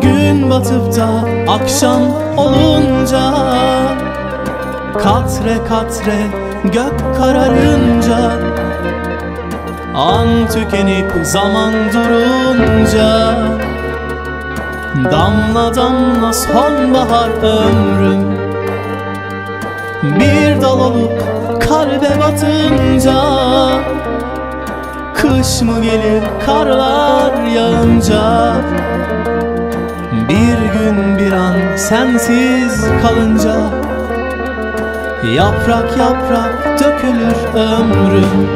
Gün batıp da akşam olunca Katre katre gök kararınca An tükenip zaman durunca Damla damla sonbahar ömrüm Bir dal olup kalbe batınca Kış mı gelir karlar yağınca sensiz kalınca Yaprak yaprak dökülür ömrüm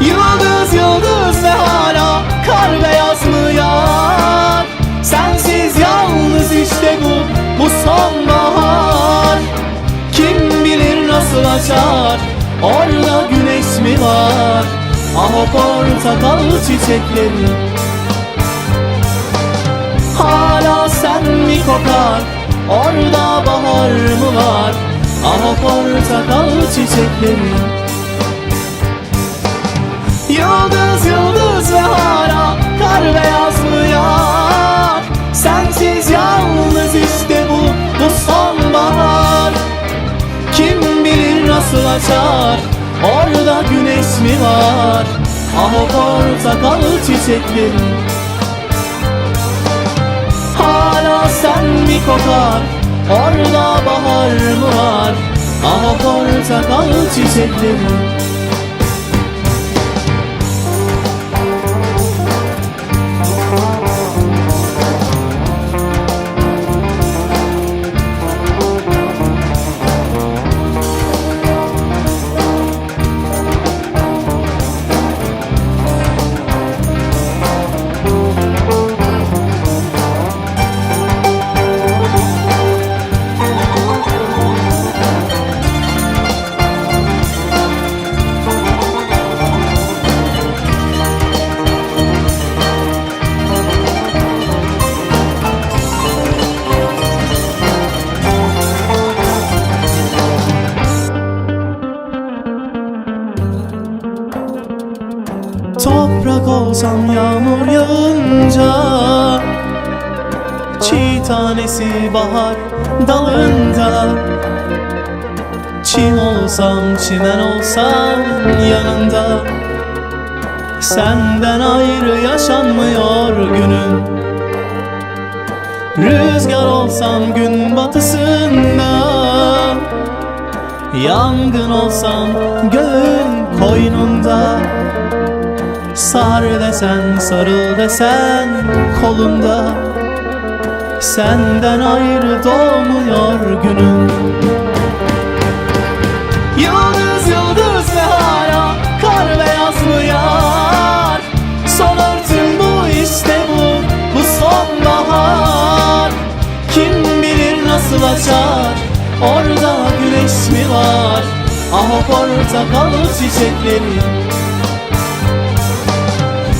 Yıldız yıldız ve hala kar beyaz mı yar Sensiz yalnız işte bu bu sonbahar. Kim bilir nasıl açar orada güneş mi var? Ah o portakal çiçekleri kokar orada bahar mı var? Ah portakal çiçekleri. Yıldız yıldız ve hala kar beyaz mı yar Sensiz yalnız işte bu bu sonbahar. Kim bilir nasıl açar orada güneş mi var? Ah portakal çiçekleri sen mi kokar orada bahar mı var Ah portakal çiçekleri olsam yağmur yağınca Çiğ tanesi bahar dalında Çim olsam çimen olsam yanında. Senden ayrı yaşanmıyor günüm. Rüzgar olsam gün batısında. Yangın olsam göğün koynunda Sar desen sarıl desen kolunda Senden ayrı doğmuyor günüm. Yıldız yıldız ve hala kar beyaz mı yar. Son örtüm bu işte bu bu sonbahar. Kim bilir nasıl açar orada güneş mi var? Ah o portakal çiçekleri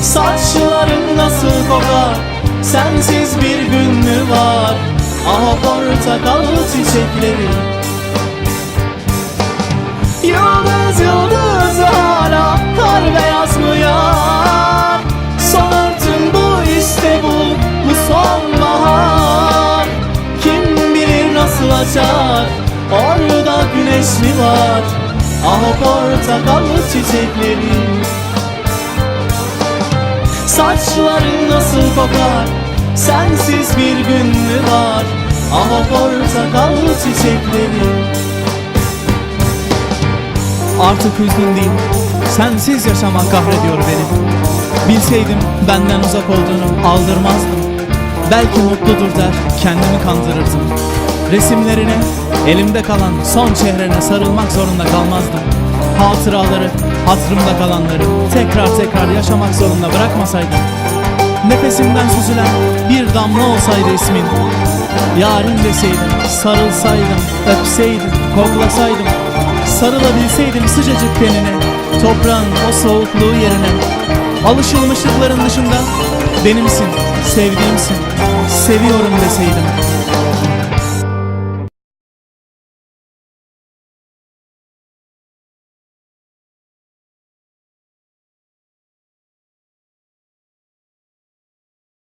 Saçların nasıl kokar Sensiz bir gün mü var? Ah portakal çiçekleri. Yıldız yıldız hala Kar beyaz mı yar? Son örtüm bu işte bu Bu sonbahar Kim bilir nasıl açar? Orada güneş mi var? Ah portakal çiçekleri Saçların nasıl kokar? Sensiz bir gün mü var? Ah o portakal çiçekleri. Artık üzgün değil. Sensiz yaşamak kahrediyor beni. Bilseydim benden uzak olduğunu aldırmazdım. Belki mutludur der kendimi kandırırdım. Resimlerine elimde kalan son çehrene sarılmak zorunda kalmazdım Hatıraları, hatırımda kalanları tekrar tekrar yaşamak zorunda bırakmasaydım Nefesimden süzülen bir damla olsaydı ismin Yarim deseydim, sarılsaydım, öpseydim, koklasaydım Sarılabilseydim sıcacık tenine Toprağın o soğukluğu yerine Alışılmışlıkların dışında Benimsin, sevdiğimsin, seviyorum deseydim